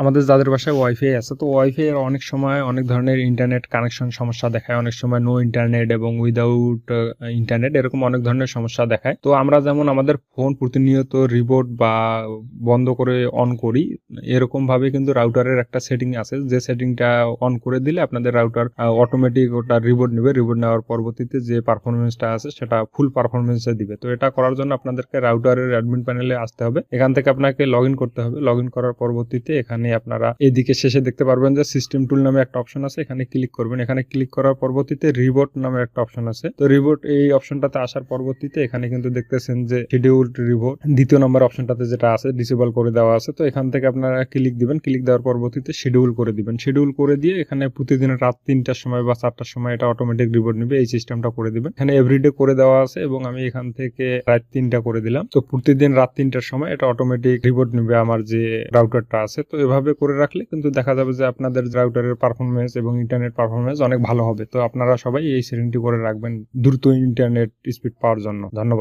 আমাদের যাদের বাসায় ওয়াইফাই আছে, তো ওয়াইফাই অনেক সময় অনেক ধরনের ইন্টারনেট কানেকশন সমস্যা দেখায়। অনেক সময় নো ইন্টারনেট এবং উইদাউট ইন্টারনেট এরকম অনেক ধরনের সমস্যা দেখায়। তো আমরা যেমন আমাদের ফোন প্রতিনিয়ত রিবোট বা বন্ধ করে অন করি, এরকম ভাবে কিন্তু রাউটারের একটা সেটিং আছে। যে সেটিংটা অন করে দিলে আপনাদের রাউটার অটোমেটিক ওটা রিবোট নেবে। রিবোট নেওয়ার পরবর্তীতে যে পারফরমেন্সটা আছে, সেটা ফুল পারফরমেন্সে দিবে। তো এটা করার জন্য আপনাদেরকে রাউটারের অ্যাডমিন প্যানেলে আসতে হবে। এখান থেকে আপনাকে লগ করতে হবে। লগ করার পরবর্তীতে এখানে আপনারা এদিকে শেষে দেখতে পারবেন যে সিস্টেম টুল নামে একটা অপশন আছে, এখানে ক্লিক করবেন। এখানে ক্লিক করার পরবর্তীতে রিবোট নামে একটা অপশন আছে। তো রিবোট এই অপশনটাতে আসার পরবর্তীতে এখানে কিন্তু দেখতেছেন যে শিডিউল রিবোট দ্বিতীয় নম্বর অপশনটাতে যেটা আছে ডিসেবল করে দেওয়া আছে। তো এখান থেকে আপনারা ক্লিক দিবেন। ক্লিক দেওয়ার পরবর্তীতে শিডিউল করে দিবেন। শিডিউল করে দিয়ে এখানে প্রতিদিন রাত তিনটার সময় বা চারটার সময় এটা অটোমেটিক রিবোট নিবে। এই সিস্টেমটা করে দিবেন। এখানে এভরিডে করে দেওয়া আছে এবং আমি এখান থেকে রাত তিনটা করে দিলাম। তো প্রতিদিন রাত তিনটার সময় এটা অটোমেটিক রিবোট নিবে আমার যে রাউটারটা আছে। তো এভাবে করে রাখলে কিন্তু দেখা যাবে যে আপনাদের রাউটারের পারফরমেন্স এবং ইন্টারনেট পারফরমেন্স অনেক ভালো হবে। তো আপনারা সবাই এই সেটিংটি করে রাখবেন দ্রুত ইন্টারনেট স্পিড পাওয়ার জন্য। ধন্যবাদ।